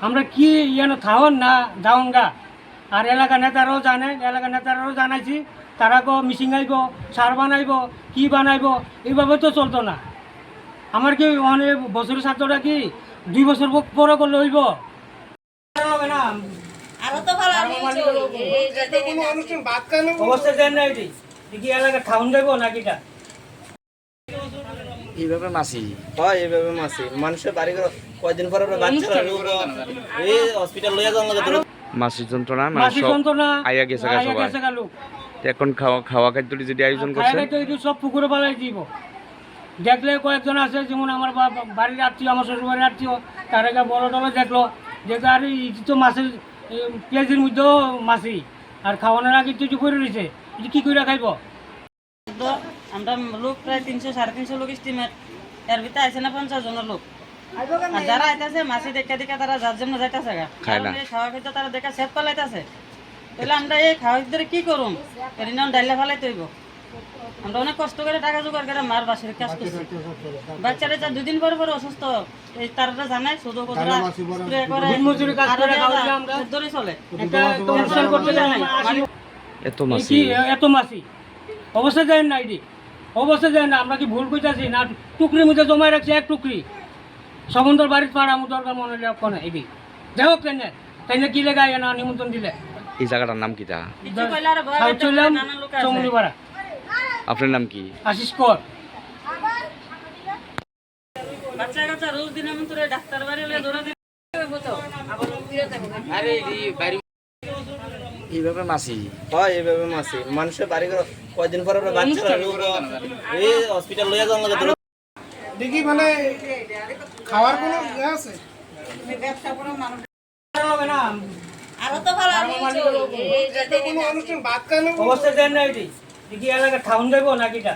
আমরা কি ইয়ানো থাউন না যাওন গা আর এলাকা নেতারাও জানে এলাকা নেতারাও জানাইছি তারা গো মিশিং আইব সার বানাইব কি বানাইব এইভাবে তো চলতো না। আমার কি অনেক বছরের ছাত্রটা কি? দুই বছর পরে করলে হইব? অবস্থা দেন না এটি এলাকা খাউন যাইব নাকিটা এইভাবে মাসি। হয় এইভাবে মাসি। মানুষের বাড়ি ঘর কয়দিন পরে বাচ্চারা রোগ এই হসপিটাল লইয়া দূর মাসির যন্ত্রণা মানে মাসি যন্ত্রণা আইয়া গেছে এখন খাওয়া খাওয়া খাদ্যটি যদি আয়োজন এটি সব পুকুরে পালাই দিব। দেখলে কয়েকজন আছে যেমন আমার বা- বাড়ির আত্মীয় আমার শ্বশুর বাড়ির আত্মীয় তার আগে বড় টলো দেখল দেখে আর এটি তো মাছের পেঁয়াজের মধ্যেও মাছি আর খাওয়ানোর আগে তো এটি করে রয়েছে এটি কী করে খাইব? তো আমরা লোক প্রায় তিনশো সাড়ে তিনশো লোক স্টিমেট এর ভিতরে আছে না পঞ্চাশ জনের লোক। আর যারা আইতাছে মাছি দেখা দেখা তারা যার জন্য যাইতাছে গা। খাওয়া খেতে তারা দেখা পালাইতাছে। তাহলে আমরা এই খাওয়া কি করুম এদিন ডাইলে ফালাইতে হইব আমরা অনেক কষ্ট করে টাকা জোগাড় করে মার বাসের কাজ করছি। বাচ্চারা যা দুদিন পরে পরে অসুস্থ এই তারা জানাই শুধু কোথাও স্প্রে করে। ধরে চলে। এত মাসি এত মাছি? অবস্থা যায় না এটি অবস্থা যায় না আমরা কি ভুল করতেছি না টুকরির মধ্যে জমায় রাখছি এক টুকরি? সমুদ্র বাড়ির পাড়া আমার দরকার মনে হলে কোনে এটি যাই হোক কেন তাই কি লেগে আয় না নিমন্ত্রণ দিলে? এই জায়গাটার নাম কি আরও চললাম পাড়া। আপনার নাম কি? আশিস কর। বাচ্চা কাচ্চা রোজ দিনের মতো ডাক্তার বাড়ি হলে ধরে দিন এইভাবে মাসি? হয় এইভাবে মাসি। মানুষের বাড়ি ঘর কয়দিন পরে বাচ্চারা এই হসপিটাল লইয়া যাওয়ার লাগে দেখি মানে খাওয়ার কোনো ইয়ে আছে? হবে না আরও তো ভালো আমি এই যে দেখেন কোনো অনুষ্ঠান ভাত খানো অবস্থা দেন না এটি। দেখি এলাকা খাউন যাইব নাকিটা